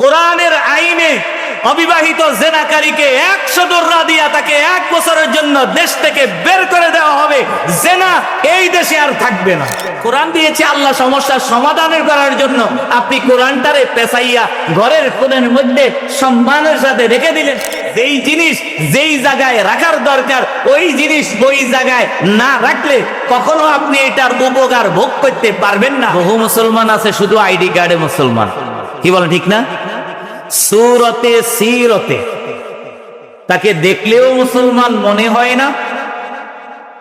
কোরআনের আইনে অবিবাহিত জেনাকারীকে একশো দোররা দিয়া তাকে এক বছরের জন্য দেশ থেকে বের করে দেওয়া হবে। জেনা এই দেশে আর থাকবে না। কোরআন দিয়েছে আল্লাহ সমস্যার সমাধানের করার জন্য। আপনি কোরআনটারে পেশাইয়া ঘরের কোণের মধ্যে সম্মানের সাথে রেখে দিলেন। যেই জিনিস যেই জায়গায় রাখার দরকার, ওই জিনিস ওই জায়গায় না রাখলে কখনো আপনি এটার উপকার ভোগ করতে পারবেন না। বহু মুসলমান আছে, শুধু আইডি কার্ডে মুসলমান। কি বলেন, ঠিক না? সুরতে, সিরতে। তাকে দেখলেও মুসলমান মনে হয় না।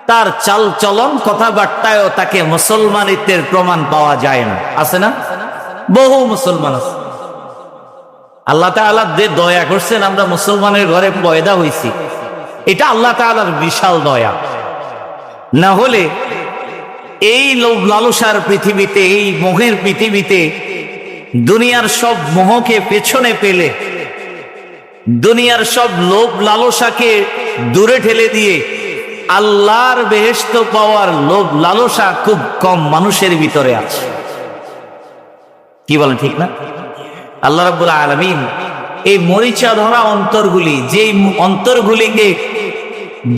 তার চাল চলন কথাবার্তায়ও তাকে মুসলমানিত্বের প্রমাণ পাওয়া যায় না। আছে না? বহু মুসলমান আছে। আল্লাহ তাআলা যে দয়া করছেন, আমরা মুসলমানের ঘরে পয়দা হইছি। এটা আল্লাহ তাআলার বিশাল দয়া। না হলে এই লোভ লালসার পৃথিবীতে, এই মোহের পৃথিবীতে দুনিয়ার সব মোহকে পেছনে পেলে, দুনিয়ার সব লোভ লালসাকে দূরে ঠেলে দিয়ে, আল্লাহর বেহেস্ত পাওয়ার লোভ লালসা খুব কম মানুষের ভিতরে আছে। কি বলেন, ঠিক না? আল্লাহ রাব্বুল আলামিন এই মরিচা ধরা অন্তরগুলি, যেই অন্তরগুলিকে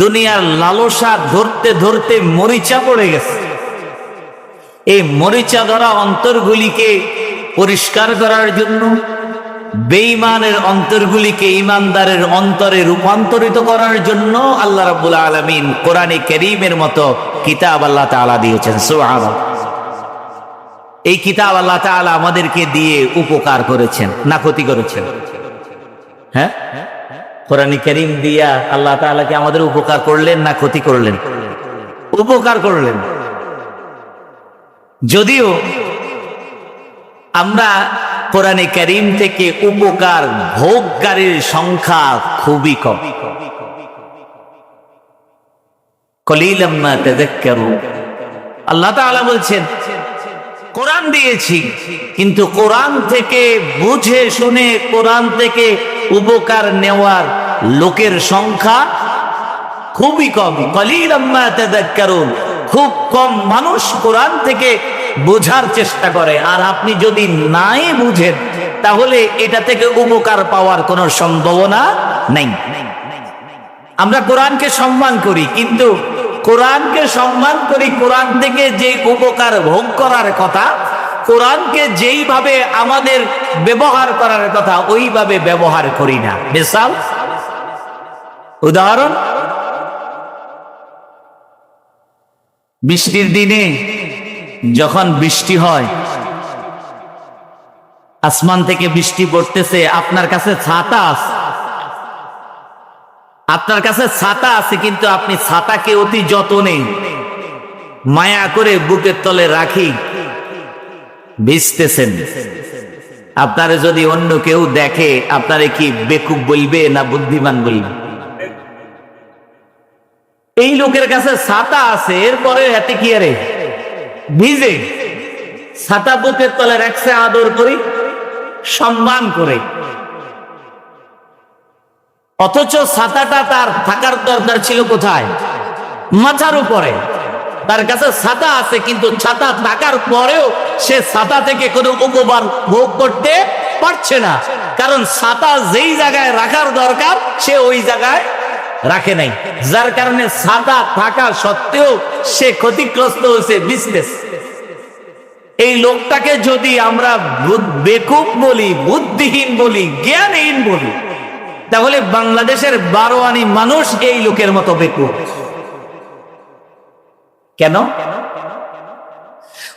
দুনিয়ার লালসা ধরতে ধরতে মরিচা পড়ে গেছে, এই মরিচা ধরা অন্তরগুলিকে পরিষ্কার করার জন্য বেঈমানের অন্তরগুলিকে ইমানদারের অন্তরে রূপান্তরিত করার জন্য আল্লাহ রাব্বুল আলামিন কোরআনে করিমের মতো কিতাব আল্লাহ তাআলা দিয়েছেন। সুবহানাল্লাহ। এই কিতাব আল্লাহ তাআলা আমাদেরকে দিয়ে উপকার করেছেন, না ক্ষতি করেছেন? হ্যাঁ? কোরআন করিম দিয়া আল্লাহ তাআলাকে আমাদের উপকার করলেন, না ক্ষতি করলেন? উপকার করলেন। যদিও আমরা কোরআনে করিম থেকে উপকার ভোগকারীর সংখ্যা খুবই কম। বলছেন দিয়েছি, কিন্তু থেকে বুঝে শুনে কোরআন থেকে উপকার নেওয়ার লোকের সংখ্যা খুবই কম। খুব কম মানুষ কোরআন থেকে বোঝার চেষ্টা করে। আর আপনি যদি নাই বুঝেন, তাহলে এটা থেকে উপকার পাওয়ার কোনো সম্ভাবনা নেই। আমরা কোরআনকে সম্মান করি, কিন্তু কোরআনকে সম্মান করি, কোরআন থেকে যে উপকার ভোগ করার কথা, কোরআনকে যেইভাবে আমাদের ব্যবহার করার কথা, ওইভাবে ব্যবহার করি না। বেসাল উদাহরণ? বৃষ্টির দিনে যখন বৃষ্টি হয়, আসমান থেকে বৃষ্টি পড়তেছে, আপনার কাছে ছাতা আছে। আপনার কাছে ছাতা আছে, কিন্তু আপনি ছাতাকে অতি যতনে মায়া করে বুকের তলে রাখি, ভিজতেছেন। আপনারে যদি অন্য কেউ দেখে, আপনারে কি বেকুব বলবে না বুদ্ধিমান বলবে? এই লোকের কাছে ছাতা আছে, এরপরে হাতে কি আরে? ভিজে ছাতা তলে রাখছে আদর করি, সম্মান করে। অথচ ছাতাটা তার থাকার দরকার ছিল কোথায়? মাথার উপরে। তার কাছে ছাতা আছে, কিন্তু ছাতা থাকার পরেও সে ছাতা থেকে কোনো উপবার ভোগ করতে পারছে না। কারণ ছাতা যেই জায়গায় রাখার দরকার, সে ওই জায়গায় রাখে নাই। যার কারণে সাদা থাকা সত্ত্বেও সে ক্ষতিগ্রস্ত হয়েছে বিজনেস এই লোকটাকে যদি আমরা বেকুব বলি, বুদ্ধিহীন বলি, জ্ঞানহীন বলি, তাহলে বাংলাদেশের বারো আনি মানুষ এই লোকের মতো বেকুব। কেন?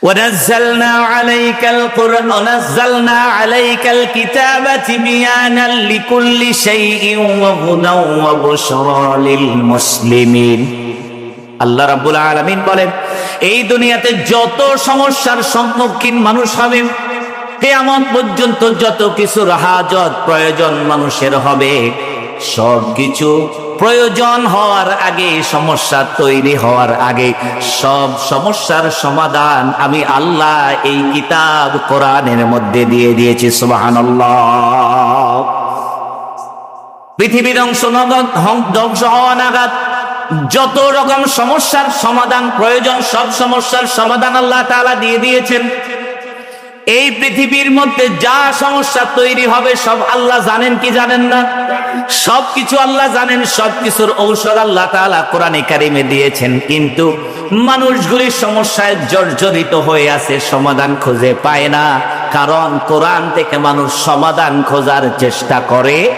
ونزلنا عليك القرآن ونزلنا عليك الكتاب تبيانا لكل شيء وهدى وبشرى للمسلمين আল্লাহ রাব্বুল আলামিন বলেন এই দুনিয়াতে যত সমস্যার সম্মুখীন মানুষ হবে কেয়ামত পর্যন্ত যত কিছু হাজত প্রয়োজন মানুষের হবে সব কিছু প্রয়োজন হওয়ার আগে, সমস্যা তৈরি হওয়ার আগে, সব সমস্যার সমাধান আমি আল্লাহ এই কিতাব কোরআনের মধ্যে দিয়ে দিয়েছি, সুবহানাল্লাহ। পৃথিবীর অংশ ধ্বংস হওয়া নাগাদ। যত রকম সমস্যার সমাধান প্রয়োজন, সব সমস্যার সমাধান আল্লাহ তাআলা দিয়ে দিয়েছেন। এই পৃথিবীর মধ্যে যা সমস্যা তৈরি হবে, সব আল্লাহ জানেন কি জানেন না? সব কিছু আল্লাহ জানেন, সব কিছুর ঔষধ আল্লাহ তাআলা কোরআনে কারিমে দিয়েছেন। কিন্তু মানুষগুলি সমস্যায় জর্জরিত হয়ে আছে, সমাধান খুঁজে পায় না। কারণ কোরআন থেকে মানুষ সমাধান খোঁজার চেষ্টা করে।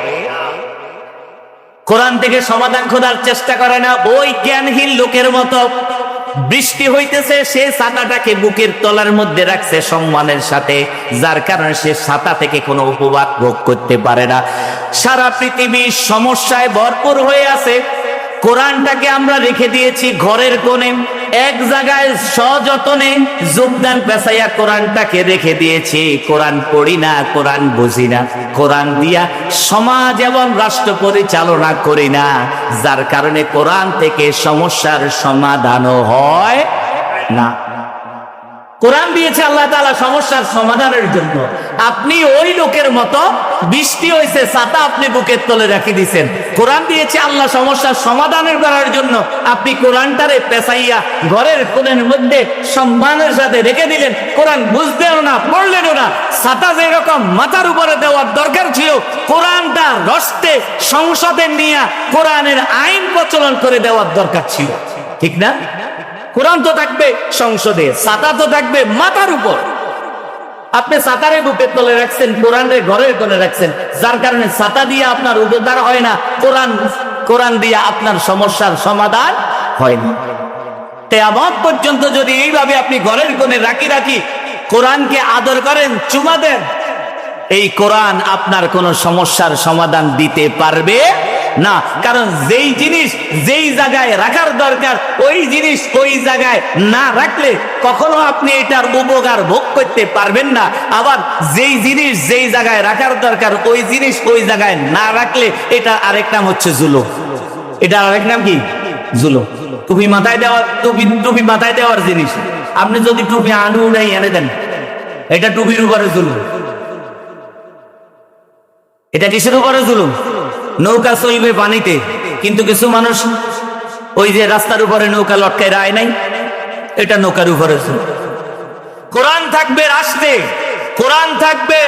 কোরআন থেকে সমাধান খোঁজার চেষ্টা করে না। ওই জ্ঞানহীন লোকের মতো বৃষ্টি হইতেছে, সে ছাতাটাকে বুকের তলার মধ্যে রাখছে সম্মানের সাথে, যার কারণে সে ছাতা থেকে কোনো উপবাদ ভোগ করতে পারে না। সারা পৃথিবী সমস্যায় ভরপুর হয়ে আছে। কোরআনটাকে আমরা রেখে দিয়েছি ঘরের কোণে। এক জায়গায় সযতনে যোগদান পেশাইয়া কোরআনটাকে রেখে দিয়েছে। কোরআন পড়ি না, কোরআন বুঝি না। কোরআন দিয়া সমাজ এবং রাষ্ট্র পরিচালনা করি না। যার কারণে কোরআন থেকে সমস্যার সমাধানও হয় না। কোরআন দিয়েছে আল্লাহ তাআলা সমস্যার সমাধানের জন্য। আপনি ওই লোকের মতো বৃষ্টি হয়েছে ছাতা আপনি বুকের তলে রেখে দিয়েছেন কোরআন দিয়েছে আল্লাহ সমস্যার সমাধানের করার জন্য। আপনি কোরআনটারে পেঁচাইয়া ঘরের কোণের মধ্যে সম্মানের সাথে রেখে দিলেন। কোরআন বুঝতেও না, পড়লেনও না। ছাতা যেরকম মাথার উপরে দেওয়ার দরকার ছিল, কোরআনটা রস্তে সংসদে নিয়ে কোরআনের আইন প্রচলন করে দেওয়ার দরকার ছিল। ঠিক না? কোরআন তো থাকবে সংসদে ছাতা তো থাকবে মাথার উপর। আপনি ছাতারে বুকের তলে রাখছেন, কোরআনের ঘরের কোণে রাখছেন, যার কারণে ছাতা দিয়ে আপনার উপকার হয় না, কোরআন কোরআন দিয়ে আপনার সমস্যার সমাধান হয় না। তেমন পর্যন্ত যদি এইভাবে আপনি ঘরের কোণে রাখি রাখি কোরআনকে আদর করেন, চুমা দেন, এই কোরআন আপনার কোনো সমস্যার সমাধান দিতে পারবে না, কারণ যেই জিনিস যেই জায়গায় রাখার দরকার, ওই জিনিস ওই জায়গায় না রাখলে কখনো আপনি এটার উপকার ভোগ করতে পারবেন না। আবার যেই জিনিস যেই জায়গায় রাখার দরকার, ওই জিনিস ওই জায়গায় না রাখলে এটা আরেক নাম হচ্ছে জুলো এটা আরেক নাম কি? জুলো টুপি মাথায় দেওয়ার, টুপি টুপি মাথায় দেওয়ার জিনিস। আপনি যদি টুপি আলু উড়াই এনে দেন। এটা টুপির উপরে জুলুম। এটা কিসের উপরে জুলুম? নৌকা চলবে পানিতে, কিন্তু কিছু মানুষ ওই যে রাস্তার উপরে নৌকা লটকায় রায় নাই, এটা নৌকার উপরে কোরআন থাকবে রাষ্ট্রে, কোরআন থাকবে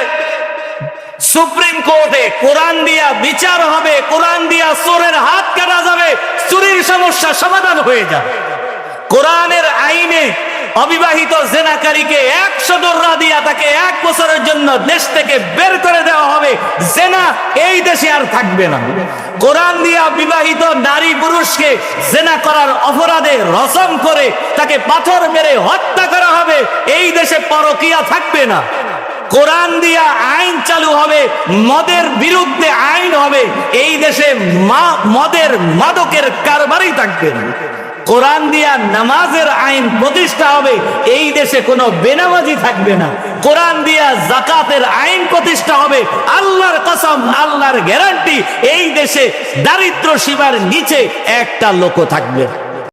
সুপ্রিম কোর্টে, কোরআন দিয়া বিচার হবে, কোরআন দিয়া চোরের হাত কাটা যাবে, চুরির সমস্যা সমাধান হয়ে যাবে। কোরআনের আইনে অবিবাহিত জেনাকারীকে একশো দর্রা দিয়া তাকে এক বছরের জন্য দেশ থেকে বের করে দেওয়া হবে। জেনা এই দেশে আর থাকবে না। কোরআন দিয়া বিবাহিত নারী পুরুষকে জেনা করার অপরাধে রসম করে তাকে পাথর মেরে হত্যা করা হবে, এই দেশে পরকিয়া থাকবে না। কোরআন দিয়া আইন চালু হবে, মদের বিরুদ্ধে আইন হবে, এই দেশে মা মদের মাদকের কারবারই থাকবে না। কোরআন দিয়া নামাজের আইন প্রতিষ্ঠা হবে, এই দেশে কোনো বেনামাজি থাকবে না কোরআন দিয়া জাকাতের আইন প্রতিষ্ঠা হবে, আল্লাহর কসম, আল্লাহর গ্যারান্টি, এই দেশে দারিদ্র সীমার নিচে একটা লোক থাকবে না।